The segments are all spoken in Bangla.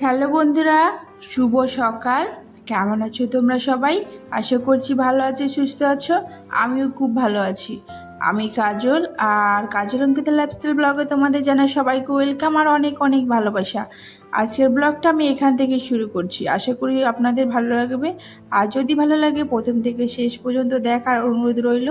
হ্যালো বন্ধুরা, শুভ সকাল। কেমন আছো তোমরা সবাই? আশা করছি ভালো আছো, সুস্থ আছো। আমিও খুব ভালো আছি। আমি কাজল, আর কাজল অঙ্কিত লাইফস্টাইল ব্লগে তোমাদের জানা সবাইকে ওয়েলকাম আর অনেক অনেক ভালোবাসা। আজকের ব্লগটা আমি এখান থেকে শুরু করছি। আশা করি আপনাদের ভালো লাগবে। আর যদি ভালো লাগে, প্রথম থেকে শেষ পর্যন্ত দেখার অনুরোধ রইল।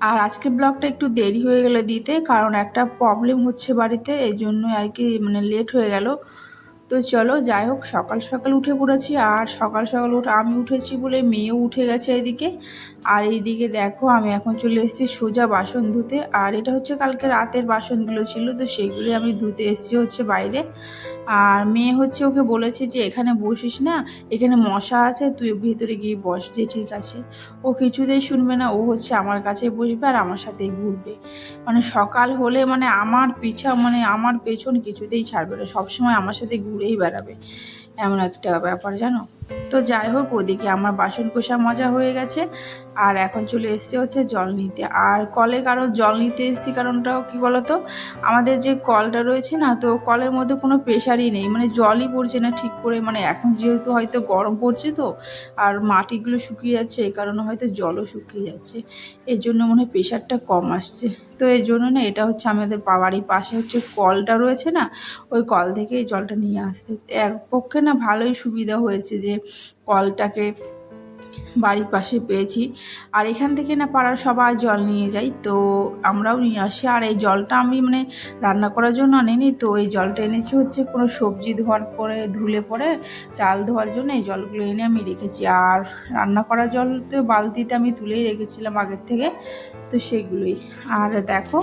আর আজকে ব্লগটা একটু দেরি হয়ে গেলে দিতে, কারণ একটা প্রবলেম হচ্ছে বাড়িতে এই জন্য আর কি মানে লেট হয়ে গেল। তো চলো যাই হোক, সকাল সকাল উঠে পড়েছি আর সকাল সকাল উঠে আমি উঠেছি বলে মেয়েও উঠে গেছে এদিকে। আর এইদিকে দেখো আমি এখন চলে এসেছি সোজা বাসন ধুতে। আর এটা হচ্ছে কালকে রাতের বাসনগুলো ছিল, তো সেইগুলি আমি ধুতে এসেছি হচ্ছে বাইরে। আর মেয়ে হচ্ছে ওকে বলেছে যে, এখানে বসিস না, এখানে মশা আছে, তুই ভেতরে গিয়ে বস যে, ঠিক আছে। ও কিছুতেই শুনবে না, ও হচ্ছে আমার কাছে বসবে আর আমার সাথেই ঘুরবে। মানে সকাল হলে মানে আমার পিছা মানে আমার পেছন কিছুতেই ছাড়বে না, সবসময় আমার সাথে ঘুরেই বেড়াবে। এমন একটা ব্যাপার, জানো? তো যাই হোক, ওদিকে আমার বাসন কোষা মজা হয়ে গেছে, আর এখন চলে এসছে হচ্ছে জল নিতে। আর কলে কারণ জল নিতে এসেছি কারণটাও কী বলতো? আমাদের যে কলটা রয়েছে না, তো কলের মধ্যে কোনো প্রেশারই নেই মানে জলই পড়ছে না ঠিক করে মানে এখন যেহেতু হয়তো গরম পড়ছে তো, আর মাটিগুলো শুকিয়ে যাচ্ছে এই কারণে হয়তো জলও শুকিয়ে যাচ্ছে, এর জন্য মনে হয় প্রেশারটা কম আসছে। তো এই জন্য না, এটা হচ্ছে আমাদের বাড়ির পাশে হচ্ছে কলটা রয়েছে না, ওই কল থেকে জলটা নিয়ে আসতে। এক পক্ষে না ভালোই সুবিধা হয়েছে যে কলটাকে বাড়ির পাশে পেয়েছি। আর এখান থেকে না পাড়ার সবাই জল নিয়ে যাই তো আমরাও নিয়ে আসি। আর এই জলটা আমি মানে রান্না করার জন্য আনিনি, তো এই জলটা এনেছি হচ্ছে কোনো সবজি ধোয়ার পরে, ধুলে পরে, চাল ধোয়ার জন্য এই জলগুলো এনে আমি রেখেছি। আর রান্না করার জল তো বালতিতে আমি তুলেই রেখেছিলাম আগের থেকে, তো সেগুলোই। আর দেখো,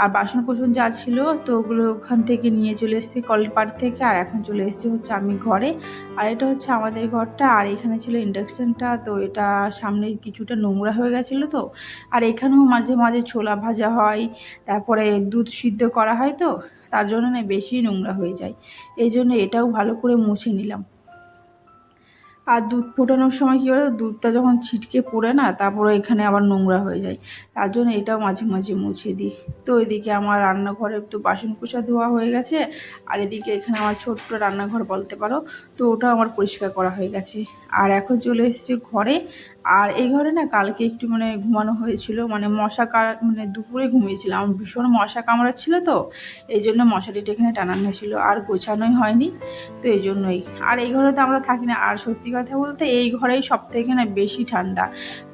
আর বাসন কোসন যা ছিল, তো ওগুলো ওখান থেকে নিয়ে চলে এসেছি কলপার থেকে, আর এখন চলে এসেছি হচ্ছে আমি ঘরে। আর এটা হচ্ছে আমাদের ঘরটা, আর এখানে ছিল ইন্ডাকশানটা, তো এটা সামনে কিছুটা নোংরা হয়ে গেছিল তো। আর এখানেও মাঝে মাঝে ছোলা ভাজা হয়, তারপরে দুধ সিদ্ধ করা হয় তো, তার জন্য না বেশি নোংরা হয়ে যায়। এই জন্য এটাও ভালো করে মুছে নিলাম। আর দুধ ফোটানোর সময় কী বলো দুধটা যখন ছিটকে পড়ে না, তারপরে এখানে আবার নোংরা হয়ে যায়। তার জন্য এটাও মাঝে মাঝে মুছে দিই। তো এদিকে আমার রান্নাঘরে তো বাসন কুসা ধোয়া হয়ে গেছে, আর এদিকে এখানে আমার ছোট্ট রান্নাঘর বলতে পারো, তো ওটাও আমার পরিষ্কার করা হয়ে গেছে। আর এখন চলে এসেছি ঘরে আর এই ঘরে না কালকে একটু মানে ঘুমানো হয়েছিল মানে মশা কা মানে দুপুরে ঘুমিয়েছিলাম। ভীষণ মশা কামড়াচ্ছিল তো, এই জন্য মশারিটা এখানে টানানো ছিল আর গোছানোই হয়নি, তো এই জন্যই। আর এই ঘরে তো আমরা থাকি না, আর সত্যি কথা বলতে এই ঘরেই সব থেকে না বেশি ঠান্ডা।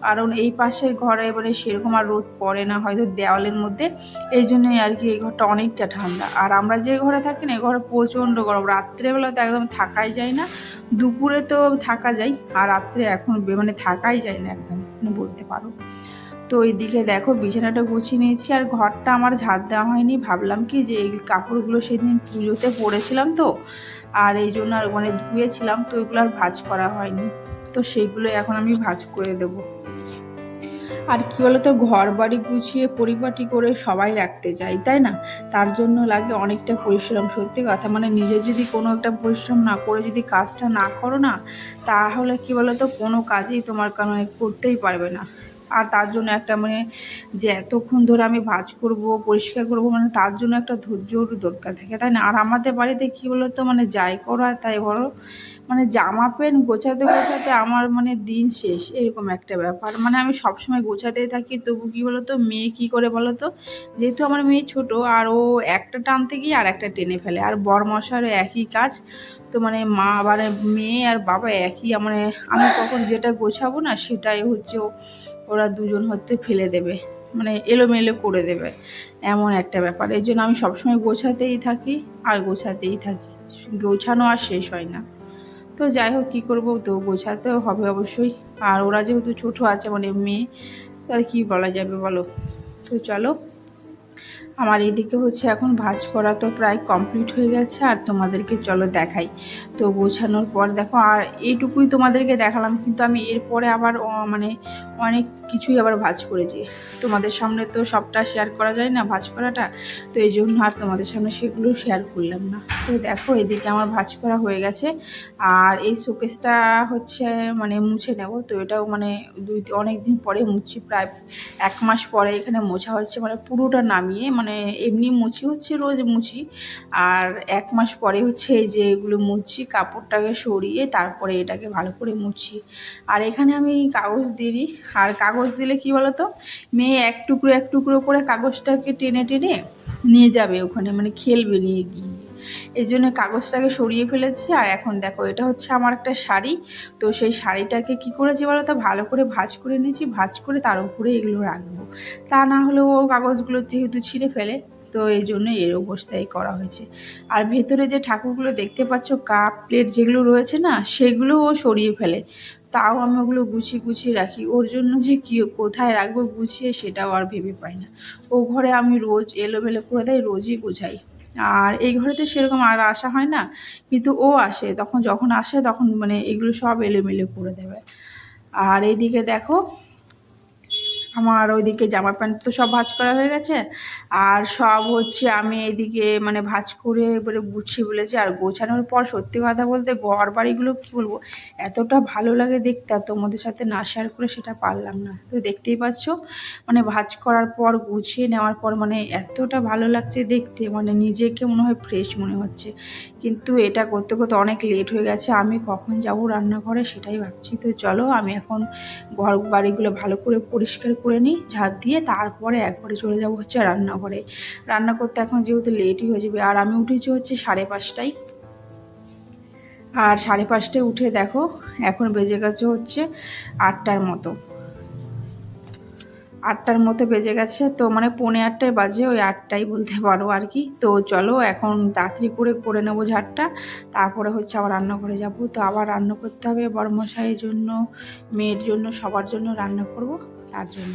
কারণ এই পাশের ঘরে মানে সেরকম আর রোদ পড়ে না, হয়তো দেওয়ালের মধ্যে, এই জন্যই আর কি এই ঘরটা অনেকটা ঠান্ডা। আর আমরা যে ঘরে থাকি না, এই ঘরে প্রচণ্ড গরম, রাত্রেবেলা তো একদম থাকাই যায় না। দুপুরে তো থাকা যায়, আর রাত্রে এখন মানে থাকাই যায় না একদম বলতে পারো। তো দিকে দেখো, বিছানাটা গুছিয়ে নিয়েছি, আর ঘরটা আমার ঝাঁট দেওয়া হয়নি। ভাবলাম কি যে এই কাপড়গুলো সেদিন পুজোতে পরেছিলাম তো, আর এই জন্য আর মানে ধুয়েছিলাম, তো এগুলো আর ভাজ করা হয়নি। তো সেইগুলো এখন আমি ভাজ করে দেবো। আর কী বলতো ঘর বাড়ি গুছিয়ে পরিপাটি করে সবাই রাখতে চাই, তাই না? তার জন্য লাগে অনেকটা পরিশ্রম। সত্যি কথা মানে নিজে যদি কোনো একটা পরিশ্রম না করে যদি কাজটা না করো না, তাহলে কী বলতো, কোনো কাজেই তোমার কারণে করতেই পারবে না। আর তার জন্য একটা মানে যে এতক্ষণ ধরে আমি ভাজ করব, পরিষ্কার করব মানে তার জন্য একটা ধৈর্যর দরকার থাকে, তাই না? আর আমাদের বাড়িতে কী বলতো মানে যাই করা তাই বলো মানে জামা প্যান্ট গোছাতে গোছাতে আমার মানে দিন শেষ, এরকম একটা ব্যাপার। মানে আমি সবসময় গোছাতেই থাকি, তবু কী বলো তো মেয়ে কী করে বলো তো যেহেতু আমার মেয়ে ছোট, আর ও একটা টানতে গিয়ে আর একটা টেনে ফেলে। আর বরমশারও একই কাজ, তো মানে মা মানে মেয়ে আর বাবা একই মানে আমি কখন যেটা গোছাবো না, সেটাই হচ্ছে ওরা দুজন হতে ফেলে দেবে। মানে এলোমেলো করে দেবে। এমন একটা ব্যাপার। এই জন্য আমি সবসময় গোছাতেই থাকি, আর গোছাতেই থাকি। গোছানো আর শেষ হয় না। তো যাই হোক, কী করব তো বোঝাতে হবে অবশ্যই। আর ওরা যেহেতু ছোটো আছে মানে মেয়ে তার কি বলা যাবে বলো? তো চলো। আমার এইদিকে হচ্ছে এখন ভাজ করা তো প্রায় কমপ্লিট হয়ে গেছে, আর তোমাদেরকে চলো দেখাই। তো গোছানোর পর দেখো, আর এইটুকুই তোমাদেরকে দেখালাম, কিন্তু আমি এরপরে আবার মানে অনেক কিছুই আবার ভাজ করেছি। তোমাদের সামনে তো সবটা শেয়ার করা যায় না ভাজ করাটা, তো এই জন্য আর তোমাদের সামনে সেগুলো শেয়ার করলাম না। তো দেখো, এদিকে আমার ভাজ করা হয়ে গেছে, আর এই শোকেসটা হচ্ছে মানে মুছে নেব। তো এটাও মানে দুই অনেক দিন পরে মুছছি, প্রায় এক মাস পরে এখানে মোছা হচ্ছে মানে পুরোটা নামিয়ে মানে মানে এমনি মুছি হচ্ছে রোজ মুছি। আর এক মাস পরে হচ্ছে যে এগুলো মুছি, কাপড়টাকে সরিয়ে তারপরে এটাকে ভালো করে মুছি। আর এখানে আমি কাগজ দিই। আর কাগজ দিলে কি বলতো? মেয়ে এক টুকরো এক টুকরো করে কাগজটাকে টেনে টেনে নিয়ে যাবে ওখানে। মানে খেলবে নিয়ে গিয়ে। এই জন্য কাগজটাকে সরিয়ে ফেলেছি, আর এখন দেখো এটা হচ্ছে আমার একটা শাড়ি। তো সেই শাড়িটাকে কি করেছি বলো তো? ভালো করে ভাজ করে নিয়েছি, ভাজ করে তার উপরে এগুলো রাখব। তা না হলে ও কাগজগুলো যেহেতু ছিঁড়ে ফেলে, তো এই জন্য এর অবস্থায় করা হয়েছে। আর ভেতরে যে ঠাকুরগুলো দেখতে পাচ্ছ, কাপ, প্লেট যেগুলো রয়েছে না, সেগুলো ও সরিয়ে ফেলে। তাও আমি ওগুলো গুছিয়ে গুছিয়ে রাখি। ওর জন্য যে কি কোথায় রাখব গুছিয়ে সেটাও আর ভেবে পাই না। ও ঘরে আমি রোজ এলোমেলো করে দেয়, রোজই গুছাই। আর এই ঘরে তো সেরকম আর আসা হয় না। কিন্তু ও আসে, তখন যখন আসে তখন মানে এগুলো সব এলোমেলো করে দেবে। আর এইদিকে দেখো আমার ওইদিকে জামা প্যান্ট তো সব ভাজ করা হয়ে গেছে। আর সব হচ্ছে আমি এদিকে মানে ভাজ করে এবারে গুছিয়ে বলেছি, আর গোছানোর পর সত্যি কথা বলতে ঘর বাড়িগুলো কী বলব, এতটা ভালো লাগে দেখতে, আর তোমাদের সাথে না শেয়ার করে সেটা পারলাম না। তো দেখতেই পাচ্ছ মানে ভাজ করার পর, গুছিয়ে নেওয়ার পর মানে এতটা ভালো লাগছে দেখতে মানে নিজেকে মনে হয় ফ্রেশ মনে হচ্ছে। কিন্তু এটা করতে করতে অনেক লেট হয়ে গেছে, আমি কখন যাব রান্নাঘরে সেটাই ভাবছি। তো চলো, আমি এখন ঘর বাড়িগুলো ভালো করে পরিষ্কার করে নিই ঝাঁত দিয়ে তারপরে একবারে চলে যাব হচ্ছে রান্নাঘরে। রান্না করতে এখন যেহেতু লেটই হয়ে যাবে, আর আমি উঠেছি হচ্ছে সাড়ে পাঁচটায়। আর সাড়ে পাঁচটায় উঠে দেখো, এখন বেজে গেছে হচ্ছে আটটার মতো। আটটার মতো বেজে গেছে, তো মানে পৌনে আটটায় বাজে, ওই আটটাই বলতে পারো আর কি। তো চলো এখন তাড়াতাড়ি করে করে নেব ঝাড়টা তারপরে হচ্ছে আবার রান্নাঘরে যাব। তো আবার রান্না করতে হবে বড়মশাইয়ের জন্য, মেয়ের জন্য, সবার জন্য রান্না করব। তার জন্য।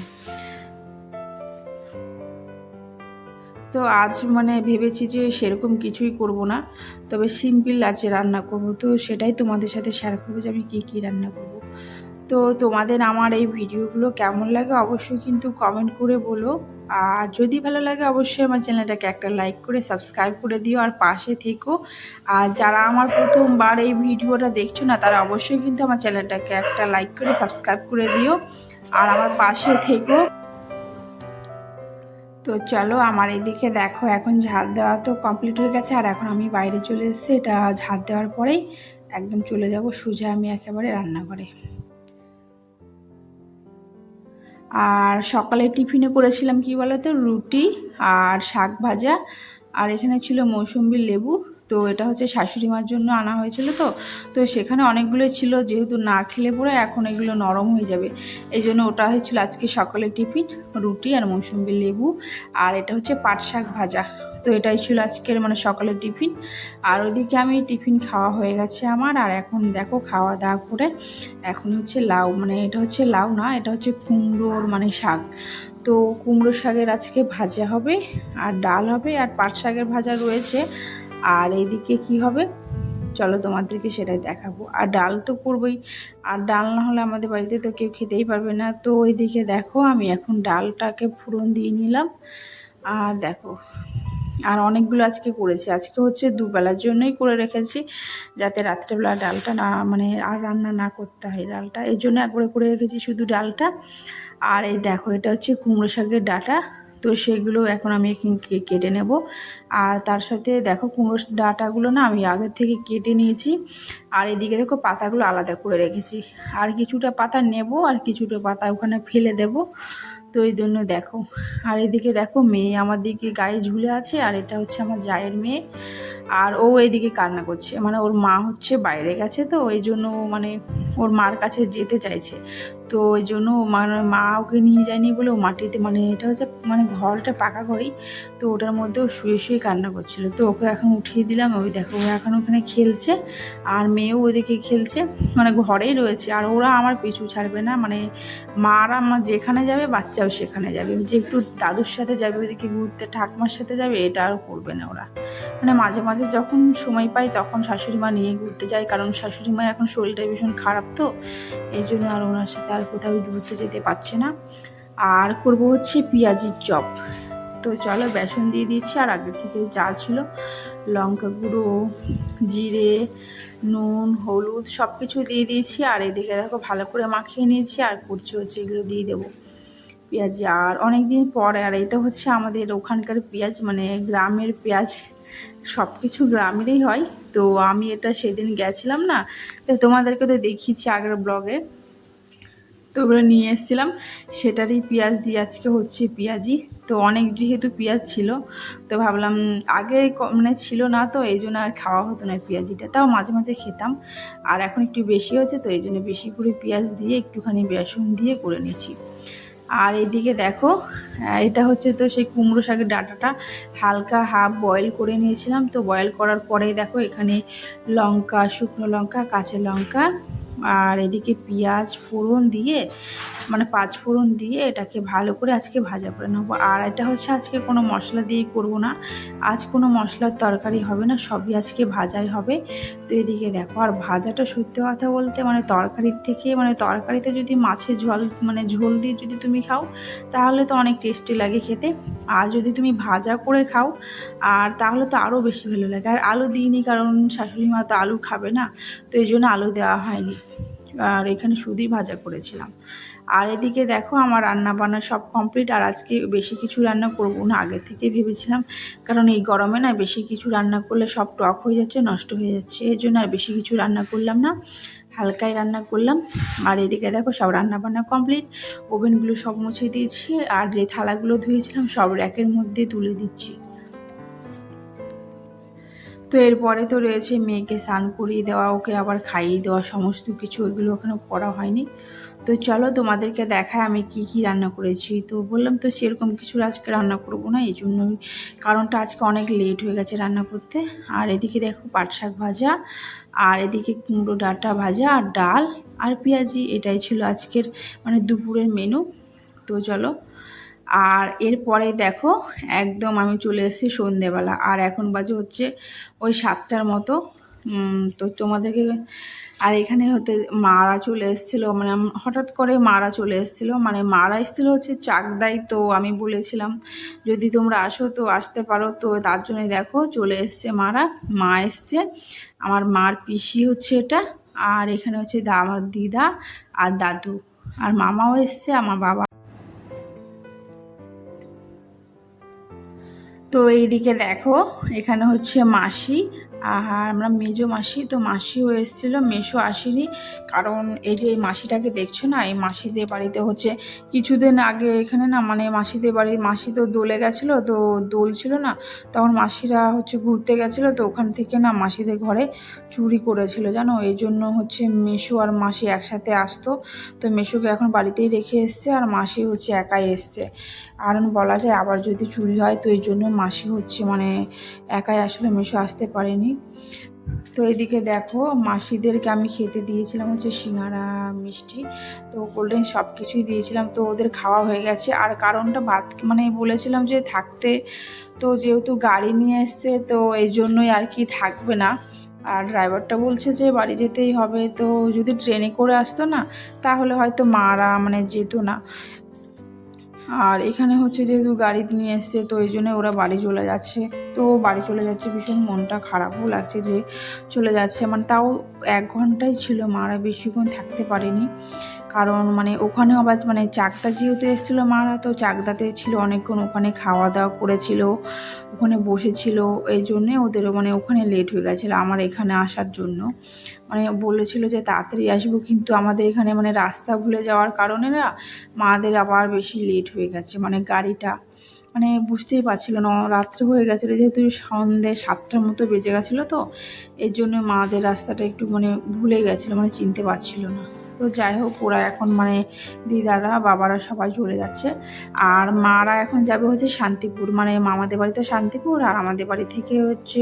তো আজ মানে ভেবেছি যে সেরকম কিছুই করব না, তবে সিম্পল আছে রান্না করব। তো সেটাই তোমাদের সাথে শেয়ার করব যে আমি কী কী রান্না করব। তো তোমাদের আমার এই ভিডিওগুলো কেমন লাগে অবশ্যই কিন্তু কমেন্ট করে বলো। আর যদি ভালো লাগে অবশ্যই আমার চ্যানেলটাকে একটা লাইক করে সাবস্ক্রাইব করে দিও আর পাশে থেকো। আর যারা আমার প্রথমবার এই ভিডিওটা দেখছ না, তারা অবশ্যই কিন্তু আমার চ্যানেলটাকে একটা লাইক করে সাবস্ক্রাইব করে দিও। আর আমার পাশে থেকো। তো চলো আমার এদিকে দেখো, এখন ঝাঁত দেওয়া তো কমপ্লিট হয়ে গেছে, আর এখন আমি বাইরে চলে এসেছি। এটা ঝাঁত দেওয়ার পরেই একদম চলে যাব সোজা আমি একেবারে রান্নাঘরে। আর সকালে টিফিনে করেছিলাম কি বলতো? রুটি আর শাক ভাজা, আর এখানে ছিল মৌসুম্বি লেবু। তো এটা হচ্ছে শাশুড়ি মার জন্য আনা হয়েছিল তো তো সেখানে অনেকগুলো ছিল যেহেতু না খেলে পরে এখন এগুলো নরম হয়ে যাবে। এই জন্য ওটা হয়েছিল আজকে সকালে টিফিন, রুটি আর মৌসুম্বি লেবু আর এটা হচ্ছে পাট শাক ভাজা। তো এটাই ছিল আজকের মানে সকালের টিফিন। আর ওদিকে আমি টিফিন খাওয়া হয়ে গেছে আমার। আর এখন দেখো খাওয়া দাওয়া করে এখন হচ্ছে লাউ মানে এটা হচ্ছে লাউ না, এটা হচ্ছে কুমড়োর মানে শাক। তো কুমড়ো শাকের আজকে ভাজা হবে আর ডাল হবে আর পাট শাকের ভাজা রয়েছে। আর এইদিকে কি হবে? চলো তোমাদেরকে সেটাই দেখাবো। আর ডাল তো করবোই। আর ডাল না হলে আমাদের বাড়িতে তো কেউ খেতেই পারবে না। তো ওইদিকে দেখো, আমি এখন ডালটাকে ফুরন দিয়ে নিলাম। আর দেখো, আর অনেকগুলো আজকে করেছি। আজকে হচ্ছে দুবেলার জন্যই করে রেখেছি, যাতে রাত্রেবেলা ডালটা না মানে আর রান্না না করতে হয় ডালটা। এর জন্য একবারে করে রেখেছি শুধু ডালটা। আর এই দেখো, এটা হচ্ছে কুমড়ো শাকের ডাটা। তো সেগুলো এখন আমি কেটে নেব। আর তার সাথে দেখো কুমড়ো ডাটাগুলো না আমি আগের থেকে কেটে নিয়েছি। আর এদিকে দেখো পাতাগুলো আলাদা করে রেখেছি। আর কিছুটা পাতা নেব আর কিছুটা পাতা ওখানে ফেলে দেব। তো এই জন্য দেখো। আর এদিকে দেখো মেয়ে আমার দিকে গায়ে ঝুলে আছে আর এটা হচ্ছে আমার জায়ের মেয়ে। আর ও এদিকে কান্না করছে। মানে ওর মা হচ্ছে বাইরে গেছে তো, এই জন্য মানে ওর মার কাছে যেতে চাইছে। তো ওই জন্য মানে মা ওকে নিয়ে যায়নি বলে ও মাটিতে মানে এটা হচ্ছে মানে ঘরটা পাকা ঘরেই, তো ওটার মধ্যেও শুয়ে শুয়ে কান্না করছিল। তো ওকে এখন উঠিয়ে দিলাম, ওই দেখো ও এখন ওখানে খেলছে, আর মেয়েও ওইদিকে খেলছে মানে ঘরেই রয়েছে। আর ওরা আমার পিছু ছাড়বে না মানে মারা আমার যেখানে যাবে, বাচ্চাও সেখানে যাবে। যে একটু দাদুর সাথে যাবে, ওইদিকে ঘুরতে, ঠাকমার সাথে যাবে, এটা আর করবে না ওরা। মানে মাঝে মাঝে যখন সময় পাই, তখন শাশুড়ি মা নিয়ে ঘুরতে যায়, কারণ শাশুড়ি মায়ের এখন শরীরটা ভীষণ খারাপ তো, এই জন্য আর ওনার সাথে আর কোথাও ঘুরতে যেতে পারছে না। আর করব হচ্ছে পেঁয়াজির চপ। তো চলো বেসন দিয়ে দিয়েছি আর আগে থেকে যা ছিল। লঙ্কা গুঁড়ো, জিরে, নুন, হলুদ সব কিছু দিয়ে দিয়েছি। আর এদিকে দেখো ভালো করে মাখিয়ে নিয়েছি আর করছি হচ্ছে এগুলো দিয়ে দেবো। পেঁয়াজি আর অনেক দিন পরে আর এটা হচ্ছে আমাদের ওখানকার পেঁয়াজ মানে গ্রামের পেঁয়াজ। সব কিছু গ্রামেরই হয়। তো আমি এটা সেদিন গেছিলাম না। তো তোমাদেরকে তো দেখিয়েছি আগের ব্লগে। তো ওগুলো নিয়ে এসেছিলাম। সেটারই পেঁয়াজ দিয়ে আজকে হচ্ছে পেঁয়াজি। তো অনেক যেহেতু পেঁয়াজ ছিল, তো ভাবলাম আগে মানে ছিল না তো, এই জন্য আর খাওয়া হতো না পেঁয়াজিটা। তাও মাঝে মাঝে খেতাম। আর এখন একটু বেশি হচ্ছে তো এই জন্য বেশি করে পেঁয়াজ দিয়ে একটুখানি বেসন দিয়ে করে নিয়েছি। আর এইদিকে দেখো এটা হচ্ছে তো সেই কুমড়ো শাকের ডাঁটাটা। হালকা হাফ বয়েল করে নিয়েছিলাম। তো বয়েল করার পরেই দেখো এখানে লঙ্কা, শুকনো লঙ্কা, কাঁচা লঙ্কা আর এদিকে পেঁয়াজ ফোড়ন দিয়ে মানে পাঁচ ফোড়ন দিয়ে এটাকে ভালো করে আজকে ভাজা করে নেব। আর এটা হচ্ছে আজকে কোনো মশলা দিয়ে করব না। আজ কোনো মশলার তরকারি হবে না, সবই আজকে ভাজাই হবে। তো এদিকে দেখো, আর ভাজাটা সত্যি কথা বলতে মানে তরকারির থেকে মানে তরকারিতে যদি মাছের ঝোল মানে ঝোল দিয়ে যদি তুমি খাও, তাহলে তো অনেক টেস্টি লাগে খেতে। আর যদি তুমি ভাজা করে খাও, আর তাহলে তো আরও বেশি ভালো লাগে। আর আলু দিইনি কারণ শাশুড়ি মা তো আলু খাবে না, তো এই জন্য আলু দেওয়া হয়নি। আর এখানে শুধুই ভাজা করেছিলাম। আর এদিকে দেখো আমার রান্না বান্না সব কমপ্লিট আর আজকে বেশি কিছু রান্না করব না, আগে থেকে ভেবেছিলাম, কারণ এই গরমে না বেশি কিছু রান্না করলে সব টক হয়ে যাচ্ছে, নষ্ট হয়ে যাচ্ছে এই জন্য আর বেশি কিছু রান্না করলাম না, হালকাই রান্না করলাম। আর এদিকে দেখো সব রান্না বান্না কমপ্লিট ওভেনগুলো সব মুছে দিয়েছি, আর যে থালাগুলো ধুয়েছিলাম সব র্যাকের মধ্যে তুলে দিচ্ছি। তো এরপরে তো রয়েছে মেয়েকে স্নান করিয়ে দেওয়া, ওকে আবার খাইয়ে দেওয়া, সমস্ত কিছু ওইগুলো ওখানে করা হয়নি। তো চলো তোমাদেরকে দেখায় আমি কি কি রান্না করেছি। তো বললাম তো সেরকম কিছু আজকে রান্না করব না এই জন্য কারণটা আজকে অনেক লেট হয়ে গেছে রান্না করতে। আর এদিকে দেখো পাট শাক ভাজা, আর এদিকে কুমড়ো ডাঁটা ভাজা, আর ডাল, আর পেঁয়াজি, এটাই ছিল আজকের মানে দুপুরের মেনু তো চলো আর এরপরে দেখো, একদম আমি চলে এসেছি সন্ধেবেলা। আর এখন বাজে হচ্ছে ওই সাতটার মতো। তো তোমাদেরকে আর এখানে হতে মারা চলে এসেছিল মানে হঠাৎ করে মারা চলে এসেছিল। মানে মারা এসেছিল হচ্ছে চাকদাই তো আমি বলেছিলাম। যদি তোমরা আসো তো আসতে পারো। তো তার জন্যই দেখো চলে এসছে মারা। মা এসছে। আমার মার পিসি হচ্ছে এটা। আর এখানে হচ্ছে আমার দিদা আর দাদু। আর মামাও এসছে, আমার বাবা। তো এইদিকে দেখো, এখানে হচ্ছে মাসি আর আমরা মেজো মাসি। তো মাসিও এসেছিল মেশো আসেনি। কারণ এই যে এই মাসিটাকে দেখছ না, এই মাসিদের বাড়িতে হচ্ছে কিছুদিন আগে এখানে না মানে মাসিদের বাড়ি, মাসি তো দোলে গেছিল, তো দোল ছিল না, তখন মাসিরা হচ্ছে ঘুরতে গেছিল, তো ওখান থেকে না মাসিদের ঘরে চুরি করেছিল, জানো? এই জন্য হচ্ছে মেশো আর মাসি একসাথে আসতো। তো মেশোকে এখন বাড়িতেই রেখে এসছে আর মাসি হচ্ছে একাই এসছে। কারণ বলা যায় আবার যদি চুরি হয় তো এই জন্য মাসি হচ্ছে মানে একাই আসলে মেশো আসতে পারেনি। তো এদিকে দেখো মাসিদেরকে আমি খেতে দিয়েছিলাম হচ্ছে সিঙ্গারা, মিষ্টি, তো কোল্ড ড্রিঙ্কস সব কিছুই দিয়েছিলাম, তো ওদের খাওয়া হয়ে গেছে। আর কারণটা ভাত মানে বলেছিলাম যে থাকতে তো যেহেতু গাড়ি নিয়ে এসছে তো এই জন্যই আর কি থাকবে না। আর ড্রাইভারটা বলছে যে বাড়ি যেতেই হবে, তো যদি ট্রেনে করে আসতো না তাহলে হয়তো মারা মানে যেত না। আর এখানে হচ্ছে যেহেতু গাড়ি নিয়ে এসছে, তো এই জন্য ওরা বাড়ি চলে যাচ্ছে। তো বাড়ি চলে যাচ্ছে, ভীষণ মনটা খারাপও লাগছে যে চলে যাচ্ছে। মানে তাও এক ঘন্টাই ছিল মারা বেশিক্ষণ থাকতে পারেনি। কারণ মানে ওখানে আবার মানে চাকদা যেহেতু এসেছিল মারা, তো চাকদাতে ছিল অনেকক্ষণ, ওখানে খাওয়া দাওয়া করেছিল, ওখানে বসেছিল। এই জন্যে ওদেরও মানে ওখানে লেট হয়ে গেছিল আমার এখানে আসার জন্য। মানে বলেছিল যে তাড়াতাড়ি আসব, কিন্তু আমাদের এখানে মানে রাস্তা ভুলে যাওয়ার কারণে না মাদের আবার বেশি লেট হয়ে গেছে মানে গাড়িটা মানে বুঝতেই পারছিল না, রাত্রে হয়ে গেছিল, যেহেতু সন্ধে সাতটার মতো বেজে গেছিল তো, এর জন্য মাদের রাস্তাটা একটু মানে ভুলে গেছিল মানে চিনতে পারছিল না। তো যাই হোক, ওরা এখন মানে দিদারা, বাবারা সবাই চলে যাচ্ছে, আর মারা এখন যাবে হচ্ছে শান্তিপুর মানে মামাদের বাড়ি তো শান্তিপুর, আর আমাদের বাড়ি থেকে হচ্ছে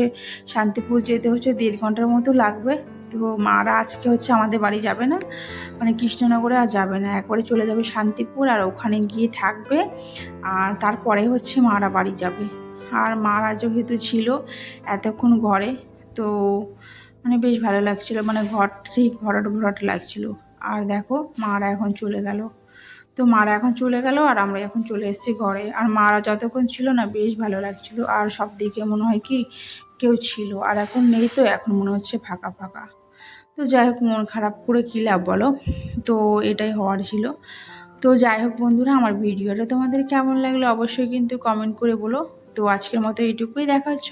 শান্তিপুর যেতে হচ্ছে দেড় ঘণ্টার মতো লাগবে। তো মারা আজকে হচ্ছে আমাদের বাড়ি যাবে না। মানে কৃষ্ণনগরে আর যাবে না। একবারে চলে যাবে শান্তিপুর আর ওখানে গিয়ে থাকবে। আর তারপরে হচ্ছে মারা বাড়ি যাবে। আর মারা যেহেতু ছিল এতক্ষণ ঘরে। তো মানে বেশ ভালো লাগছিল। মানে ঘর ঠিক ভরাট ভরাট লাগছিল। আর দেখো মারা এখন চলে গেল। তো মারা এখন চলে গেল আর আমরা এখন চলে এসেছি ঘরে। আর মারা যতক্ষণ ছিল না বেশ ভালো লাগছিল। আর সব দিকে মনে হয় কি কেউ ছিল। আর এখন নেই তো, এখন মনে হচ্ছে ফাঁকা ফাঁকা। তো যাই হোক, মন খারাপ করে কী লাভ বলো? তো এটাই হওয়ার ছিল। তো যাই হোক বন্ধুরা, আমার ভিডিওটা তোমাদের কেমন লাগল অবশ্যই কিন্তু কমেন্ট করে বলো। তো আজকের মতো এইটুকুই, দেখা হচ্ছে